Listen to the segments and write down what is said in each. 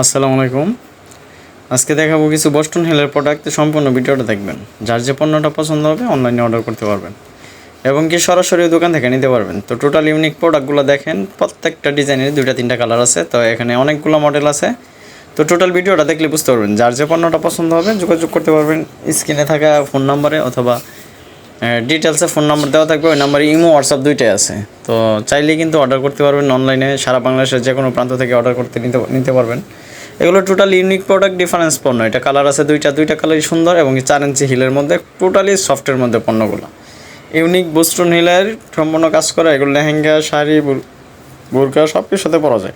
আসসালামু আলাইকুম। আজকে দেখাবো কিছু বস্টন হিলের প্রোডাক্ট সম্পূর্ণ ভিডিওটা দেখবেন। যার যে পণ্যটা পছন্দ হবে অনলাইনে অর্ডার করতে পারবেন এবং কি সরাসরি দোকান থেকে নিতে পারবেন। তো টোটাল ইউনিক প্রোডাক্টগুলো দেখেন, প্রত্যেকটা ডিজাইনের দুইটা, তিনটা কালার আছে। তো এখানে অনেকগুলো মডেল আছে। তো টোটাল ভিডিওটা দেখলে বুঝতে পারবেন, যার যে পণ্যটা পছন্দ হবে যোগাযোগ করতে পারবেন। স্ক্রিনে থাকা ফোন নাম্বারে অথবা ডিটেলসে ফোন নাম্বার দেওয়া থাকবে, ওই নাম্বারে ইমো হোয়াটসঅ্যাপ দুইটাই আছে। তো চাইলেই কিন্তু অর্ডার করতে পারবেন অনলাইনে সারা বাংলাদেশের যে কোনো প্রান্ত থেকে অর্ডার করতে নিতে নিতে পারবেন। এগুলো টোটাল ইউনিক প্রোডাক্ট ডিফারেন্স পণ্য। এটা কালার আছে দুইটা দুইটা কালারই সুন্দর এবং চার ইঞ্চি হিলের মধ্যে টোটালি সফটের মধ্যে পণ্যগুলো। ইউনিক বুস্টন হিলের সম্পূর্ণ কাজ করা, এগুলো লেহেঙ্গা, শাড়ি, বুর- বোরকা সব সাথে পরা যায়।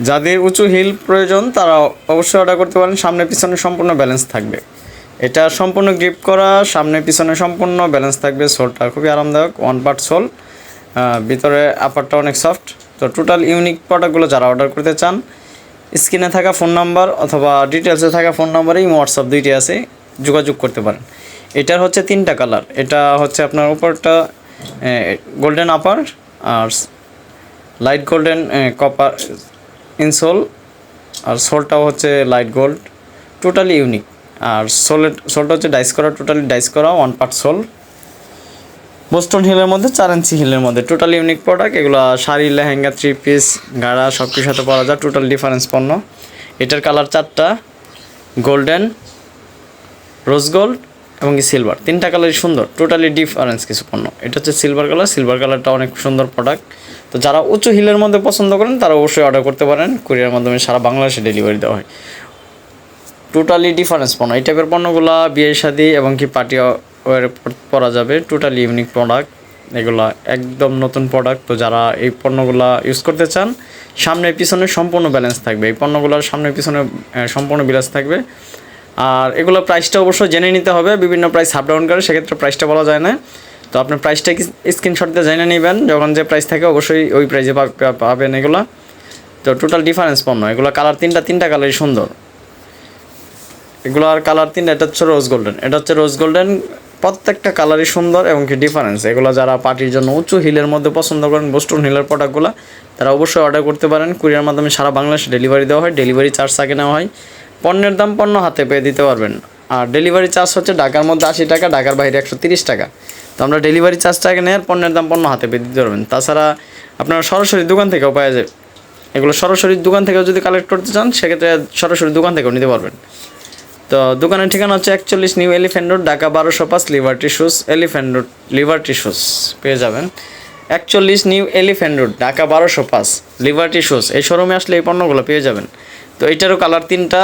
যাদের উঁচু হিল প্রয়োজন, তারা অবশ্যই অর্ডার করতে পারেন। সামনে, পিছনে সম্পূর্ণ ব্যালেন্স থাকবে। এটা সম্পূর্ণ গ্রিপ করা, সামনে, পিছনে সম্পূর্ণ ব্যালেন্স থাকবে সোলটা খুবই আরামদায়ক ওয়ান পার্ট সোল ভিতরে আপারটা অনেক সফট তো টোটাল ইউনিক প্রোডাক্টগুলো যারা অর্ডার করতে চান স্ক্রিনে থাকা ফোন নাম্বার অথবা ডিটেলসে থাকা ফোন নাম্বারেই হোয়াটসঅ্যাপ দুইটি আছে, যোগাযোগ করতে পারেন। এটার হচ্ছে তিনটা কালার। এটা হচ্ছে আপনার উপরটা গোল্ডেন আপার আর লাইট গোল্ডেন কপার ইনসোল আর সোলটাও হচ্ছে লাইট গোল্ড টোটালি ইউনিক আর সোলের সোলটা হচ্ছে ডাইস করা টোটালি ডাইস করা ওয়ান পার্ট সোল বোস্টন হিলের মধ্যে, চার ইঞ্চি হিলের মধ্যে। টোটাল ইউনিক প্রোডাক্ট এগুলো শাড়ি, লেহেঙ্গা থ্রি পিস গাড়া সব কিছুর সাথে পাওয়া যায়। টোটাল ডিফারেন্স পণ্য। এটার কালার চারটা গোল্ডেন রোজ গোল্ড এবং সিলভার তিনটা কালারই সুন্দর। টোটালি ডিফারেন্স কিছু পণ্য। এটা হচ্ছে সিলভার কালার সিলভার কালারটা অনেক সুন্দর প্রোডাক্ট তো যারা উঁচু হিলের মধ্যে পছন্দ করেন, তারা অবশ্যই অর্ডার করতে পারেন। কুরিয়ার মাধ্যমে সারা বাংলাদেশে ডেলিভারি দেওয়া হয়। টোটালি ডিফারেন্স পণ্য। এই টাইপের পণ্যগুলো বিয়ে, শাদি এবং কি পার্টি পরা যাবে টোটালি ইউনিক প্রোডাক্ট এগুলা একদম নতুন প্রোডাক্ট তো যারা এই পণ্যগুলা ইউজ করতে চান, সামনে পিছনে সম্পূর্ণ ব্যালেন্স থাকবে। এই পণ্যগুলোর সামনে পিছনে সম্পূর্ণ বিলাস থাকবে। আর এগুলো প্রাইসটা অবশ্য জেনে নিতে হবে। বিভিন্ন প্রাইস আপ ডাউন করে, সেক্ষেত্রে প্রাইসটা বলা যায় না। তো আপনি প্রাইসটা স্ক্রিনশট দিয়ে জেনে নেবেন। যখন যে প্রাইস থাকে, অবশ্যই ওই প্রাইসে পাবেন এগুলো। তো টোটাল ডিফারেন্স পণ্য। এগুলো কালার তিনটা তিনটা কালারই সুন্দর। এগুলোর কালার তিনটা, এটা হচ্ছে রোজ গোল্ডেন এটা হচ্ছে রোজ গোল্ডেন প্রত্যেকটা কালারই সুন্দর এবং কি ডিফারেন্স এগুলো যারা পার্টির জন্য উঁচু হিলের মধ্যে পছন্দ করেন, বোস্টন হিলের প্রোডাক্টগুলো তারা অবশ্যই অর্ডার করতে পারেন। কুরিয়ার মাধ্যমে সারা বাংলাদেশে ডেলিভারি দেওয়া হয় ডেলিভারি চার্জ থাকে নেওয়া হয়। পণ্যের দাম পণ্য হাতে পেয়ে দিতে পারবেন। আর ডেলিভারি চার্জ হচ্ছে ঢাকার মধ্যে আশি টাকা, ঢাকার বাইরে একশো তিরিশ টাকা। তো আমরা ডেলিভারি চার্জটাকে নেওয়ার পণ্যের দাম পণ্য হাতে পেয়ে দিতে পারবেন। তাছাড়া আপনারা সরাসরি দোকান থেকেও পাওয়া যায় এগুলো সরাসরি দোকান থেকেও যদি কালেক্ট করতে চান, সেক্ষেত্রে সরাসরি দোকান থেকেও নিতে পারবেন। তো দোকানের ঠিকানা হচ্ছে একচল্লিশ নিউ এলিফ্যান্ট রোড, ঢাকা বারোশো পাঁচ liberty shoes elephant road liberty shoes পেয়ে যাবেন। একচল্লিশ নিউ এলিফ্যান্ট রোড, ঢাকা বারোশো পাঁচ লিভার্টি শুজ এই শোরুমে আসলে এই পণ্যগুলো পেয়ে যাবেন। তো এটারও কালার তিনটা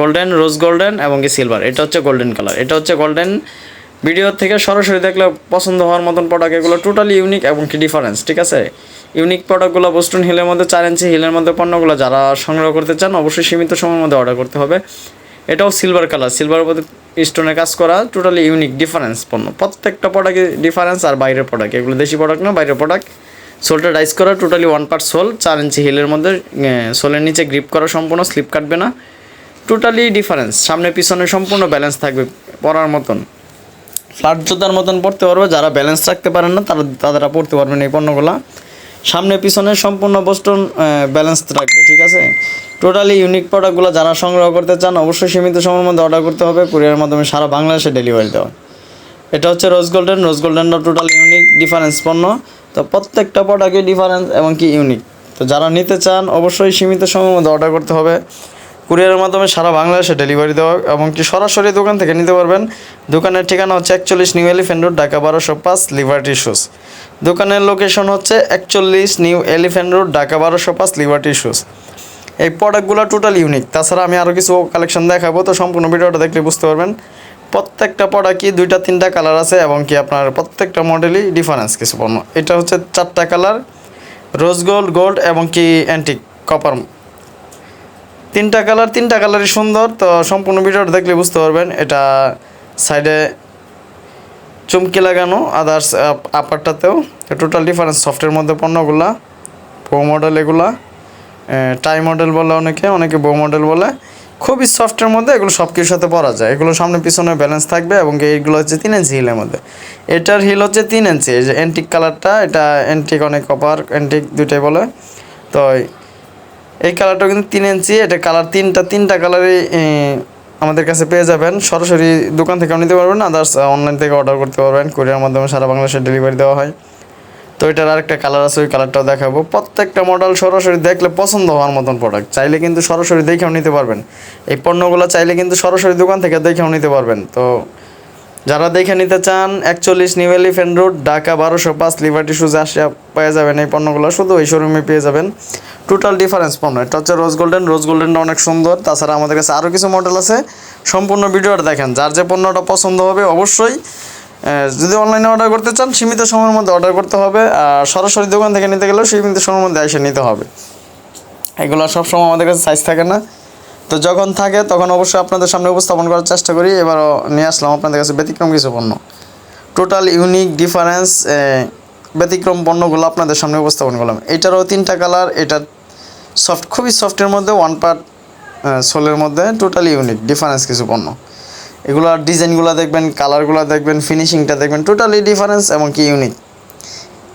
গোল্ডেন রোজ গোল্ডেন এবং কি সিলভার এটা হচ্ছে গোল্ডেন কালার এটা হচ্ছে গোল্ডেন ভিডিও থেকে সরাসরি দেখলে পছন্দ হওয়ার মতন প্রোডাক্ট এগুলো টোটালি ইউনিক এবং কি ডিফারেন্স ঠিক আছে? ইউনিক প্রোডাক্টগুলো বোস্টন হিলের মধ্যে, চার ইঞ্চি হিলের মধ্যে পণ্যগুলো যারা সংগ্রহ করতে চান, অবশ্যই সীমিত সময়ের মধ্যে অর্ডার করতে হবে। এটাও সিলভার কালার সিলভার মধ্যে স্টোনের কাজ করা টোটালি ইউনিক ডিফারেন্স পণ্য। প্রত্যেকটা প্রোডাক্টে ডিফারেন্স আর বাইরের প্রোডাক্ট এগুলো দেশি প্রোডাক্ট না, বাইরের প্রোডাক্ট সোলটা ডাইস করা টোটালি ওয়ান পার্ট সোল চার ইঞ্চি হিলের মধ্যে সোলের নিচে গ্রিপ করা সম্পূর্ণ স্লিপ কাটবে না। টোটালি ডিফারেন্স সামনে পিছনে সম্পূর্ণ ব্যালেন্স থাকবে পরার মতন। ফ্ল্যাট জোতার মতন পড়তে পারবে, যারা ব্যালেন্স রাখতে পারেন না, তারা তারা পড়তে পারবেন এই পণ্যগুলো। সামনে পিছনে সম্পূর্ণ বস্টন ব্যালেন্স রাখবে, ঠিক আছে? টোটালি ইউনিক প্রোডাক্টগুলো যারা সংগ্রহ করতে চান, অবশ্যই সীমিত সময়ের মধ্যে অর্ডার করতে হবে কুরিয়ার মাধ্যমে সারা বাংলাদেশে ডেলিভারি দেওয়া। এটা হচ্ছে রোজ গোল্ডেন রোজ গোল্ডেনটা টোটালি ইউনিক ডিফারেন্স পণ্য। তো প্রত্যেকটা প্রোডাক্টই ডিফারেন্স এবং কি ইউনিক তো যারা নিতে চান, অবশ্যই সীমিত সময়ের মধ্যে অর্ডার করতে হবে। কুরিয়ারের মাধ্যমে সারা বাংলাদেশে ডেলিভারি দেওয়া এবং কি সরাসরি দোকান থেকে নিতে পারবেন। দোকানের ঠিকানা হচ্ছে একচল্লিশ নিউ এলিফ্যান্ট রোড, ঢাকা বারোশো পাঁচ লিভার্টি শুজ দোকানের লোকেশন হচ্ছে একচল্লিশ নিউ এলিফ্যান্ট রোড, ঢাকা বারোশো পাঁচ লিভার্টি শুজ এই প্রোডাক্টগুলো টোটাল ইউনিক তাছাড়া আমি আরও কিছু কালেকশন দেখাবো, তো সম্পূর্ণ ভিডিওটা দেখলে বুঝতে পারবেন। প্রত্যেকটা প্রোডাক্টই দুইটা, তিনটা কালার আছে এবং কি আপনার প্রত্যেকটা মডেলই ডিফারেন্স কিছু পণ্য। এটা হচ্ছে চারটা কালার রোজ গোল্ড গোল্ড এবং কি অ্যান্টিক কপার তিনটা কালার, তিনটা কালারই সুন্দর, তো সম্পূর্ণ ভিডিওটা দেখলে বুঝতে পারবেন। এটা সাইডে চুমকি লাগানো আদার্স আপারটাতেও টোটাল ডিফারেন্স সফটের মধ্যে পণ্যগুলা বউ মডেল এগুলা টাই মডেল বলে অনেকে অনেকে বউ মডেল বলে। খুবই সফটের মধ্যে এগুলো সব কিছুর সাথে পরা যায়। এগুলো সামনে পিছনে ব্যালেন্স থাকবে এবং এইগুলো হচ্ছে তিন ইঞ্চি হিলের মধ্যে। এটার হিল হচ্ছে তিন ইঞ্চি এই যে অ্যান্টিক কালারটা এটা অ্যান্টিক অনেক কপার অ্যান্টিক দুইটাই বলে। তো এই কালারটা কিন্তু তিন ইঞ্চি, এটা কালার তিনটা তিনটা কালারই আমাদের কাছে পেয়ে যাবেন। সরাসরি দোকান থেকেও নিতে পারবেন আদার্স অনলাইন থেকে অর্ডার করতে পারবেন কুরিয়ার মাধ্যমে সারা বাংলাদেশে ডেলিভারি দেওয়া হয়। তো এটার আরেকটা কালার আছে, ওই কালারটাও দেখাবো। প্রত্যেকটা মডেল সরাসরি দেখলে পছন্দ হওয়ার মতন প্রোডাক্ট চাইলে কিন্তু সরাসরি দেখেও নিতে পারবেন। এই পণ্যগুলো চাইলে কিন্তু সরাসরি দোকান থেকে দেখেও নিতে পারবেন। তো যারা দেখে নিতে চান, একচল্লিশ নিউ এলিফেন্ট রোড ঢাকা বারোশো পাঁচ লিবার্টি শুজ আসিয়া পেয়ে যাবেন এই পণ্যগুলো। শুধু এই শোরুমে পেয়ে যাবেন টোটাল ডিফারেন্স পণ্য। এটা হচ্ছে রোজ গোল্ডেন রোজ গোল্ডেনটা অনেক সুন্দর। তাছাড়া আমাদের কাছে আরও কিছু মডেল আছে। সম্পূর্ণ ভিডিওটা দেখেন। যার যে পণ্যটা পছন্দ হবে অবশ্যই যদি অনলাইনে অর্ডার করতে চান, সীমিত সময়ের মধ্যে অর্ডার করতে হবে। আর সরাসরি দোকান থেকে নিতে গেলেও সীমিত সময়ের মধ্যে এসে নিতে হবে। এগুলো সবসময় আমাদের কাছে সাইজ থাকে না। তো যখন থাকে, তখন অবশ্যই আপনাদের সামনে উপস্থাপন করার চেষ্টা করি। এবারও নিয়ে আসলাম আপনাদের কাছে ব্যতিক্রম কিছু পণ্য। টোটাল ইউনিক ডিফারেন্স ব্যতিক্রম পণ্যগুলো আপনাদের সামনে উপস্থাপন করলাম। এটারও তিনটা কালার এটা সফট খুবই সফটের মধ্যে ওয়ান পার্ট সোলের মধ্যে টোটাল ইউনিক ডিফারেন্স কিছু পণ্য। এগুলোর ডিজাইনগুলো দেখবেন কালারগুলো দেখবেন ফিনিশিংটা দেখবেন টোটালি ডিফারেন্স এবং কি ইউনিক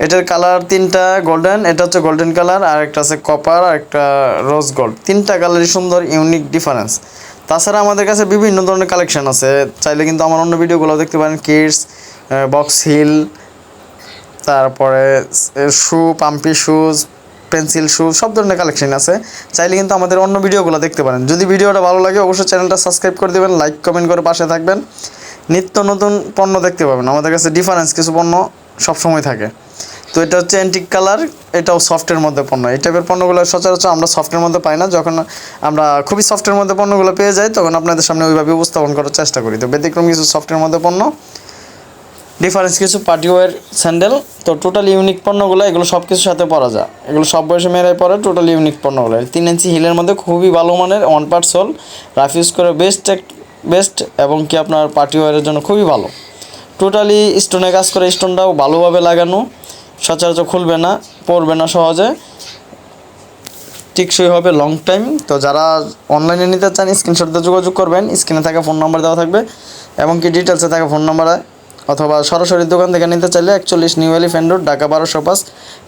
এটার কালার তিনটা গোল্ডেন এটা হচ্ছে গোল্ডেন কালার, আর একটা আছে কপার আর একটা রোজ গোল্ড তিনটা কালারই সুন্দর ইউনিক ডিফারেন্স তাছাড়া আমাদের কাছে বিভিন্ন ধরনের কালেকশন আছে। চাইলে কিন্তু আমার অন্য ভিডিওগুলো দেখতে পারেন। কিডস বক্স হিল তারপরে শু পাম্পি শুজ পেন্সিল শু সব ধরনের কালেকশন আছে। চাইলে কিন্তু আমাদের অন্য ভিডিওগুলো দেখতে পারেন। যদি ভিডিওটা ভালো লাগে, অবশ্যই চ্যানেলটা সাবস্ক্রাইব করে দেবেন লাইক কমেন্ট করে পাশে থাকবেন। নিত্য নতুন পণ্য দেখতে পাবেন। আমাদের কাছে ডিফারেন্স কিছু পণ্য সবসময় থাকে। তো এটা হচ্ছে অ্যান্টিক কালার এটাও সফটের মধ্যে পণ্য। এই টাইপের পণ্যগুলো সচরাচর আমরা সফটের মধ্যে পাই না। যখন আমরা খুবই সফটের মধ্যে পণ্যগুলো পেয়ে যাই, তখন আপনাদের সামনে ওইভাবে উপস্থাপন করার চেষ্টা করি। তো ব্যতিক্রম কিছু সফটের মধ্যে পণ্য। ডিফারেন্স কিছু পার্টিওয়ার স্যান্ডেল তো টোটাল ইউনিক পণ্যগুলো, এগুলো সব কিছুর সাথে পরা যায়। এগুলো সব বয়সে মেয়েরাই পরে টোটাল ইউনিক পণ্যগুলো। তিন ইঞ্চি হিলের মধ্যে খুবই ভালো মানের one part sole rough use করে বেস্ট এক বেস্ট এবং কি আপনার পার্টিওয়ারের জন্য খুবই ভালো। টোটালি স্টোনে কাজ করে স্টোনটাও ভালোভাবে লাগানো। সচরাচর খুলবে না, পড়বে না সহজে। টিকসই হবে লং টাইম তো যারা অনলাইনে নিতে চান স্ক্রিনশট দিয়ে যোগাযোগ করবেন। স্ক্রিনে থাকা ফোন নাম্বার দেওয়া থাকবে, এবং কি ডিটেলসে থাকা ফোন নাম্বারে অথবা সরাসরি দোকান থেকে নিতে চাইলে একচল্লিশ নিউ এলিফেন্ট রোড ঢাকা বারোশো পাঁচ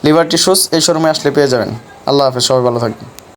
লিবার্টি শুজ এই শোরুমে আসলে পেয়ে যাবেন। আল্লাহ হাফেজ, সবাই ভালো থাকবেন।